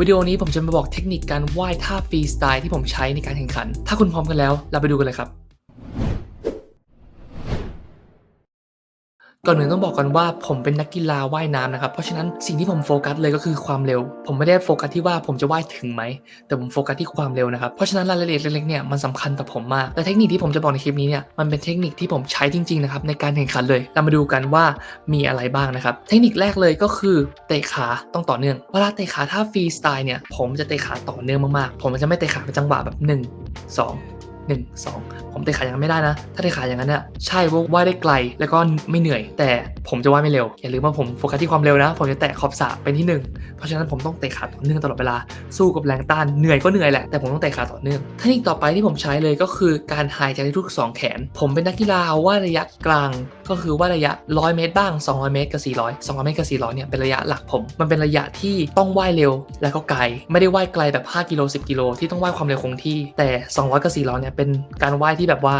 วิดีโอนี้ผมจะมาบอกเทคนิคการว่ายท่าฟรีสไตล์ที่ผมใช้ในการแข่งขัน ถ้าคุณพร้อมกันแล้ว เราไปดูกันเลยครับ ก่อนอื่นต้องบอกก่อนว่าผมเป็นนักกีฬาว่ายน้ำนะครับ เพราะฉะนั้นสิ่งที่ผมโฟกัสเลยก็คือความเร็ว ผมไม่ได้โฟกัสที่ว่าผมจะว่ายถึงไหม แต่ผมโฟกัสที่ความเร็วนะครับ เพราะฉะนั้นรายละเอียดเล็กๆเนี่ยมันสำคัญต่อผมมาก และเทคนิคที่ผมจะบอกในคลิปนี้เนี่ยมันเป็นเทคนิคที่ผมใช้จริงๆนะครับในการแข่งขันเลย เรามาดูกันว่ามีอะไรบ้างนะครับ เทคนิคแรกเลยก็คือเตะขาต้องต่อเนื่อง เวลาเตะขาถ้าฟรีสไตล์เนี่ยผมจะเตะขาต่อเนื่องมากๆ ผมจะไม่เตะขาเป็นจังหวะแบบ 1 2 1 2 ผมเตะขาอย่างนั้นไม่ได้นะ ถ้าเตะขาอย่างนั้นเนี่ยใช่ว่าว่ายได้ไกลแล้วก็ไม่เหนื่อย แต่ผมจะว่ายไม่เร็ว อย่าลืมว่าผมโฟกัสที่ความเร็วนะ ผมจะแตะขอบสระเป็นที่หนึ่งเพราะฉะนั้นผมต้องเตะขาต่อเนื่องตลอดเวลาสู้กับแรงต้านเหนื่อยก็เหนื่อยแหละแต่ผมต้องเตะขาต่อเนื่องเทคนิคต่อไปที่ผมใช้เลยก็คือการหายใจทุกสองแขน ผมเป็นนักกีฬาว่ายระยะกลาง ก็คือว่าระยะ 100 เมตรบ้าง 200 เมตรกับ400 200 เมตรกับ400เนี่ยเป็นระยะหลักผม มันเป็นระยะที่ต้องว่ายเร็วและก็ไกล ไม่ได้ว่ายไกลแบบ 5 กิโล 10 กิโลที่ต้องว่ายความเร็วคงที่แต่ 200 กับ400เนี่ยเป็นการว่ายที่แบบว่า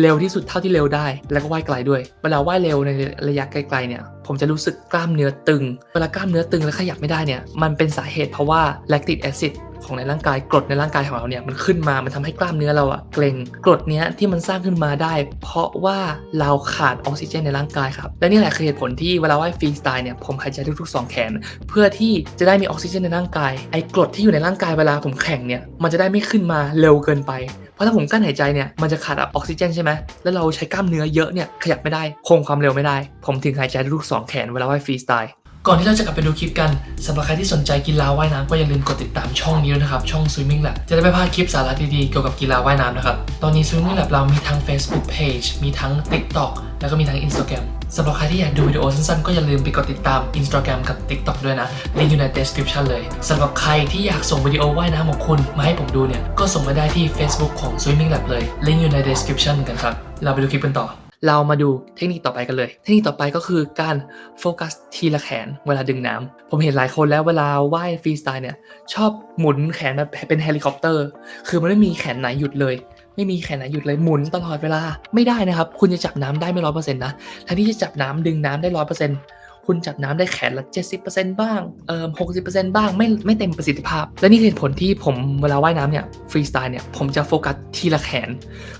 เร็วที่สุดเท่าที่เร็วได้ แล้วก็ว่ายไกลด้วย เวลาว่ายเร็วในระยะไกลๆเนี่ย ผมจะรู้สึกกล้ามเนื้อตึง เวลากล้ามเนื้อตึงและขยับไม่ได้เนี่ย มันเป็นสาเหตุเพราะว่า lactic acid ของในร่างกายกรดในร่างกายของเราเนี่ยมันขึ้นมา มันทำให้กล้ามเนื้อเราอะเกร็งกรดเนี้ยที่มันสร้างขึ้นมาได้ เพราะว่าเราขาดออกซิเจนในร่างกายครับ และนี่แหละคือเหตุผลที่เวลาว่ายฟรีสไตล์เนี่ยผมหายใจทุกๆสองแขน เพื่อที่จะได้มีออกซิเจนในร่างกาย ไอ้กรดที่อยู่ในร่างกายเวลาผมแข่งเนี่ยมันจะได้ไม่ขึ้นมาเร็วเกินไปเพราะถ้าผมกั้นหายใจเนี่ยมันจะขาดออกซิเจนใช่ไหมแล้วเราใช้กล้ามเนื้อเยอะเนี่ยขยับไม่ได้ คงความเร็วไม่ได้ ผมถึงหายใจทุกสองแขนเวลาว่ายฟรีสไตล์ ก่อนที่เราจะกลับไปดูคลิปกันสำหรับใครที่สนใจกีฬาว่ายน้ำก็อย่าลืมกดติดตามช่องนี้ด้วยนะครับ ช่อง Swimming Lab จะได้ไม่พลาดคลิปสาระดีๆเกี่ยวกับกีฬาว่ายน้ำนะครับ ตอนนี้ Swimming Lab เรามีทั้ง Facebook Page มีทั้ง TikTok แล้วก็มีทั้ง Instagram สำหรับใครที่อยากดูวิดีโอสั้นๆ ก็อย่าลืมไปกดติดตาม Instagram กับ TikTok ด้วยนะลิงก์อยู่ใน description เลยสำหรับใครที่อยากส่งวิดีโอว่ายน้ำของคุณมาให้ผมดูเนี่ยก็ส่งมาได้ที่ Facebook ของ Swimming Lab เลยลิงก์อยู่ใน description เหมือนกันครับเราไปดูคลิปกันต่อ เรามาดูเทคนิคต่อไปกันเลย เทคนิคต่อไปก็คือการโฟกัสทีละแขนเวลาดึงน้ำผมเห็นหลายคนแล้วเวลาว่ายฟรีสไตล์เนี่ยชอบหมุนแขนแบบเป็นเฮลิคอปเตอร์ คือมันไม่มีแขนไหนหยุดเลยไม่มีแขนไหนหยุดเลยหมุนตลอดเวลาไม่ได้นะครับ คุณจะจับน้ำได้ไม่ร้อยเปอร์เซ็นต์นะแทนที่จะจับน้ำดึงน้ำได้ร้อยเปอร์เซ็นต์ คุณจับน้ำได้แขนละ 70%บ้างเอ่อ60%บ้างไม่ไม่เต็มประสิทธิภาพ และนี่คือผลที่ผมเวลาว่ายน้ำเนี่ยฟรีสไตล์เนี่ยผมจะโฟกัสทีละแขน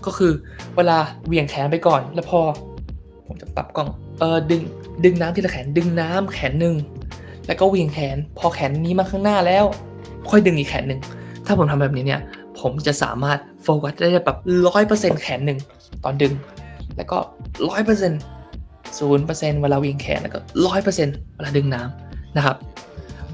ก็คือเวลาเวียงแขนไปก่อน แล้วพอ ผมจะปรับกล้องเออดึงดึงน้ำทีละแขนดึงน้ำแขนหนึ่งแล้วก็เวียงแขน พอแขนนี้มาข้างหน้าแล้ว ค่อยดึงอีกแขนหนึ่งถ้าผมทำแบบนี้เนี่ยผมจะสามารถโฟกัสได้แบบร้อยเปอร์เซ็นต์แขนหนึ่งตอนดึง แล้วก็ร้อยเปอร์เซ็นต์ ศูนย์เปอร์เซ็นต์เวลาเวิ่งแขนแล้วก็ร้อยเปอร์เซ็นต์เวลาดึงน้ำนะครับ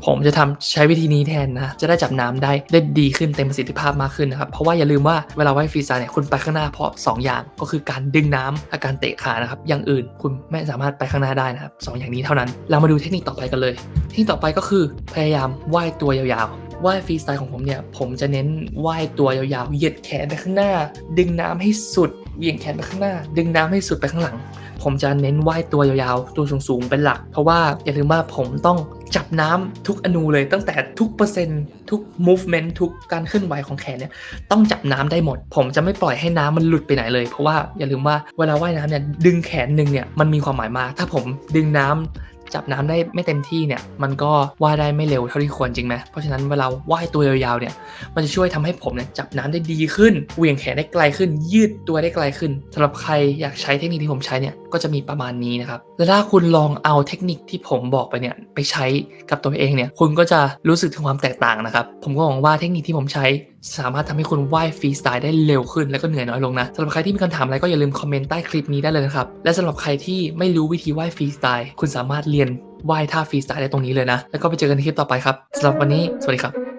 ผมจะทำใช้วิธีนี้แทนนะ จะได้จับน้ำได้ได้ดีขึ้นเต็มประสิทธิภาพมากขึ้นนะครับ เพราะว่าอย่าลืมว่าเวลาว่ายฟรีสไตล์เนี่ยคุณไปข้างหน้าเพราะ2อย่างก็คือการดึงน้ำและการเตะขานะครับ อย่างอื่นคุณไม่สามารถไปข้างหน้าได้นะครับสองอย่างนี้เท่านั้น เรามาดูเทคนิคต่อไปกันเลย เทคนิคต่อไปก็คือพยายามว่ายตัวยาวๆว่ายฟรีสไตล์ของผมเนี่ย ผมจะเน้นว่ายตัวยาวๆ เหยียดแขนไปข้างหน้า ดึงน้ำให้สุด เหวี่ยงแขนไปข้างหน้า ดึงน้ำให้สุดไปข้างหลัง ผมจะเน้นว่ายตัวยาวๆ ตัวสูงๆ เป็นหลัก เพราะว่าอย่าลืมว่าผมต้องจับน้ำทุกอนูเลยตั้งแต่ทุกเปอร์เซ็นต์ทุก movement ทุกการเคลื่อนไหวของแขนเนี่ยต้องจับน้ำได้หมด ผมจะไม่ปล่อยให้น้ำมันหลุดไปไหนเลย เพราะว่าอย่าลืมว่าเวลาว่ายน้ำเนี่ยดึงแขนหนึ่งเนี่ยมันมีความหมายมาก ถ้าผมดึงน้ำ จับน้ำได้ไม่เต็มที่เนี่ยมันก็ว่ายได้ไม่เร็วเท่าที่ควรจริงไหมเพราะฉะนั้นเวลาว่ายตัวยาวๆเนี่ยมันจะช่วยทำให้ผมเนี่ยจับน้ำได้ดีขึ้นเหวี่ยงแขนได้ไกลขึ้น ยืดตัวได้ไกลขึ้นสำหรับใครอยากใช้เทคนิคที่ผมใช้เนี่ย ก็จะมีประมาณนี้นะครับแล้วถ้าคุณลองเอาเทคนิคที่ผมบอกไปเนี่ยไปใช้กับตัวเองเนี่ยคุณก็จะรู้สึกถึงความแตกต่างนะครับ ผมก็หวังว่าเทคนิคที่ผมใช้สามารถทำให้คุณว่ายฟรีสไตล์ได้เร็วขึ้นแล้วก็เหนื่อยน้อยลงนะสำหรับใครที่มีคำถามอะไรก็อย่าลืมคอมเมนต์ใต้คลิปนี้ได้เลยนะครับ และสำหรับใครที่ไม่รู้วิธีว่ายฟรีสไตล์คุณสามารถเรียนว่ายท่าฟรีสไตล์ได้ตรงนี้เลยนะ แล้วก็ไปเจอกันในคลิปต่อไปครับสำหรับวันนี้สวัสดีครับ